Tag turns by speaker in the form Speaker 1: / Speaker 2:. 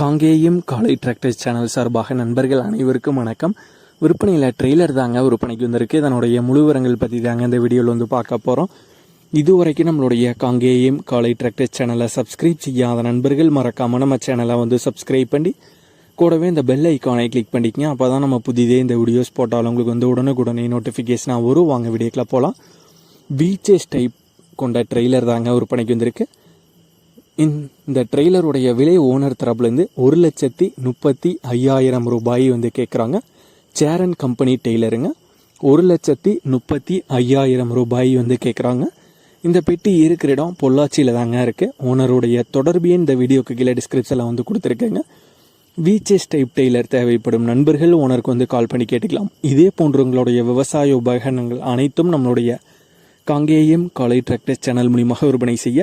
Speaker 1: காங்கேயம் காலை tractors channel சார்பாக நண்பர்கள் அனைவருக்கும் வணக்கம். விற்பனையில் ட்ரெய்லர் தாங்க விற்பனைக்கு வந்திருக்கு. இதனுடைய முழுவரங்கள் பற்றி தாங்க இந்த வீடியோவில் வந்து பார்க்க போகிறோம் இதுவரைக்கும் நம்மளுடைய காங்கேயம் காலை டிராக்டர்ஸ் சேனலை சப்ஸ்கிரைப் செய்யாத நண்பர்கள் மறக்காமல் நம்ம சேனலை வந்து சப்ஸ்கிரைப் பண்ணி கூடவே இந்த பெல் ஐக்கானை கிளிக் பண்ணிக்கங்க. அப்போ தான் நம்ம புதிதே இந்த வீடியோஸ் போட்டாலும் உங்களுக்கு வந்து உடனுக்குடனே நோட்டிஃபிகேஷனாக வரும். வாங்க வீடியோக்கில் போகலாம் பீச்சஸ் டைப் கொண்ட ட்ரெய்லர் தாங்க விற்பனைக்கு வந்திருக்கு. இந்த ட்ரெய்லருடைய விலை ஓனர் தரப்புலேருந்து ஒரு லட்சத்தி முப்பத்தி ஐயாயிரம் ரூபாய் வந்து கேட்குறாங்க சேரன் கம்பெனி டெய்லருங்க. ஒரு லட்சத்தி முப்பத்தி ஐயாயிரம் ரூபாய் வந்து கேட்குறாங்க இந்த பெட்டி இருக்கிற இடம் பொள்ளாச்சியில் தாங்க இருக்குது ஓனருடைய தொடர்பு இந்த வீடியோக்கு கீழே டிஸ்கிரிப்ஷனில் வந்து கொடுத்துருக்கேங்க. விச்சேஸ் டைப் டெய்லர் தேவைப்படும் நண்பர்கள் ஓனருக்கு வந்து கால் பண்ணி கேட்டுக்கலாம். இதே போன்று உங்களுடைய விவசாய உபகரணங்கள் அனைத்தும் நம்மளுடைய காங்கேயம் காலை டிராக்டர் சேனல் மூலியமாக விற்பனை செய்ய